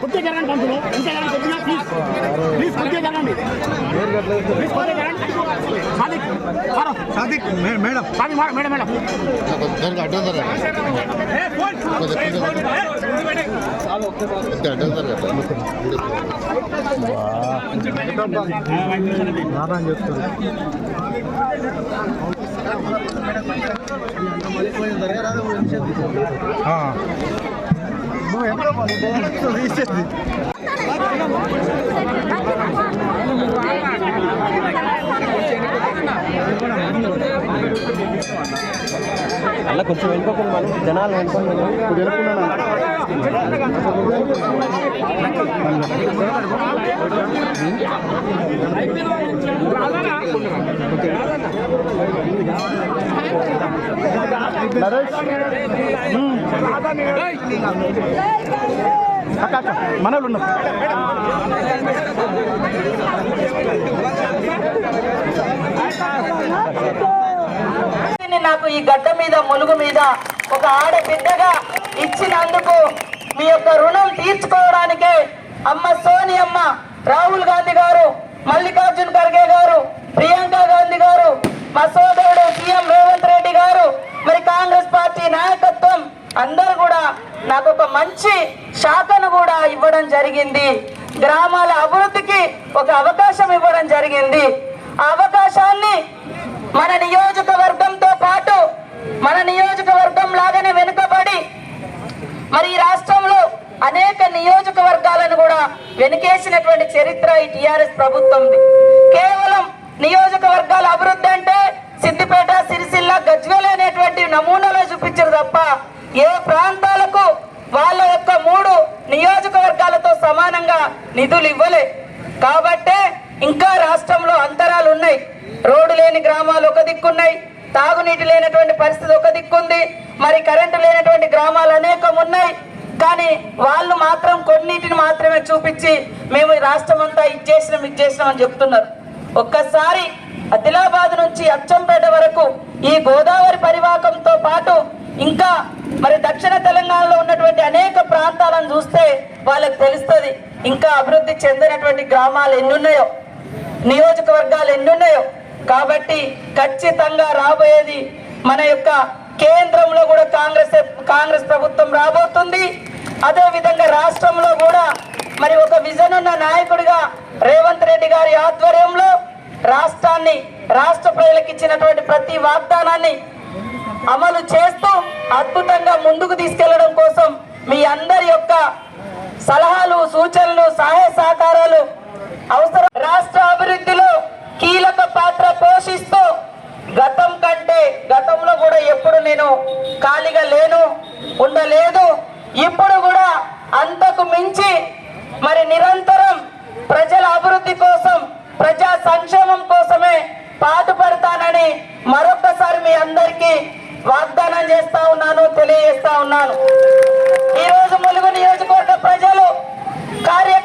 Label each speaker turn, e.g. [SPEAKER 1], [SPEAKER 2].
[SPEAKER 1] కొద్దిగా జరగండి పంతులు ఎంత జరగండి కొద్దిగా ప్లీజ్ ప్లీజ్ కొద్దిగా జరగండి ప్లీజ్ కొద్దిగా జరగండి Sadiq
[SPEAKER 2] Sadiq madam.
[SPEAKER 1] Sadiq madam madam.
[SPEAKER 3] అడ్డం జరగదు
[SPEAKER 2] నారాయణ
[SPEAKER 4] అలా కొంచెం వెళ్ళిపోకుండా మనం జనాలు వెళ్ళిపోకుండా ఇప్పుడు వెళ్ళిపోయినా
[SPEAKER 1] అక్క అక్క మనలు ఉన్నాం
[SPEAKER 5] నాకు ఈ గడ్డ మీద ములుగు మీద ఒక ఆడబిడ్డగా ఇచ్చినందుకు మీ యొక్క రుణం తీర్చుకోవడానికే అమ్మ సోనియమ్మ రాహుల్ గాంధీ గారు మల్లికార్జున్ ఖర్గే గారు ప్రియాంక గాంధీ గారు మా సోదరుడు సీఎం రేవంత్ రెడ్డి గారు మరి కాంగ్రెస్ పార్టీ నాయకత్వం అందరూ కూడా నాకు ఒక మంచి శాఖను కూడా ఇవ్వడం జరిగింది. గ్రామాల అభివృద్ధికి ఒక అవకాశం ఇవ్వడం జరిగింది. ఆ అవకాశాన్ని మన నియోజకవర్గంతో పాటు మన నియోజకవర్గం లాగానే వెనుకబడి మరి ఈ రాష్ట్రంలో అనేక నియోజకవర్గాలను కూడా వెనుకేసినటువంటి చరిత్ర ఈ టిఆర్ఎస్ ప్రభుత్వంది. కేవలం నియోజకవర్గాల అభివృద్ధి అంటే సిద్దిపేట సిరిసిల్ల గజ్వేల్ అనేటువంటి నమూనాలో చూపించారు తప్ప ఏ ప్రాంతాలకు వాళ్ళ యొక్క మూడు నియోజకవర్గాలతో సమానంగా నిధులు ఇవ్వలే. కాబట్టే ఇంకా రాష్ట్రంలో అంతరాలు ఉన్నాయి. రోడ్డు లేని గ్రామాలు ఒక దిక్కున్నాయి. తాగునీటి లేనటువంటి పరిస్థితి ఒక దిక్కుంది. మరి కరెంటు లేనటువంటి గ్రామాలు అనేకం ఉన్నాయి. కానీ వాళ్ళు మాత్రం కొన్నిటిని మాత్రమే చూపించి మేము రాష్ట్రం అంతా ఇచ్చేసినాం ఇచ్చేసినాం అని చెప్తున్నారు. ఒక్కసారి ఆదిలాబాద్ నుంచి అచ్చంపేట వరకు ఈ గోదావరి పరివాహకంతో పాటు ఇంకా మరి దక్షిణ తెలంగాణలో ఉన్నటువంటి అనేక ప్రాంతాలను చూస్తే వాళ్ళకి తెలుస్తుంది. ఇంకా అభివృద్ధి చెందినటువంటి గ్రామాలు ఎన్నున్నాయో నియోజకవర్గాలు ఎన్నున్నాయో. కాబట్టి ఖచ్చితంగా రాబోయేది మన యొక్క కేంద్రంలో కూడా కాంగ్రెస్ కాంగ్రెస్ ప్రభుత్వం రాబోతుంది. అదే విధంగా రాష్ట్రంలో కూడా మరి ఒక విజన్ ఉన్న నాయకుడిగా రేవంత్ రెడ్డి గారి ఆధ్వర్యంలో రాష్ట్రాన్ని రాష్ట్ర ప్రజలకు ఇచ్చినటువంటి ప్రతి వాగ్దానాన్ని అమలు చేస్తూ అద్భుతంగా ముందుకు తీసుకెళ్ళడం కోసం మీ అందరి యొక్క సలహాలు సూచనలు సహాయ సహకారాలు అవసరం. రాష్ట్ర అభివృద్ధిలో కీలక పాత్ర పోషిస్తూ గతం కంటే గతంలో కూడా ఎప్పుడు నేను ఖాళీగా లేను ఉండలేదు. ఇప్పుడు కూడా అంతకు మించి మరి నిరంతరం ప్రజల అభివృద్ధి కోసం ప్రజా సంక్షేమం కోసమే పాటుపడతానని మరొకసారి మీ అందరికీ వాగ్దానం చేస్తా ఉన్నాను తెలియజేస్తా ఉన్నాను. ఈరోజు ములుగు నియోజకవర్గ ప్రజలు కార్య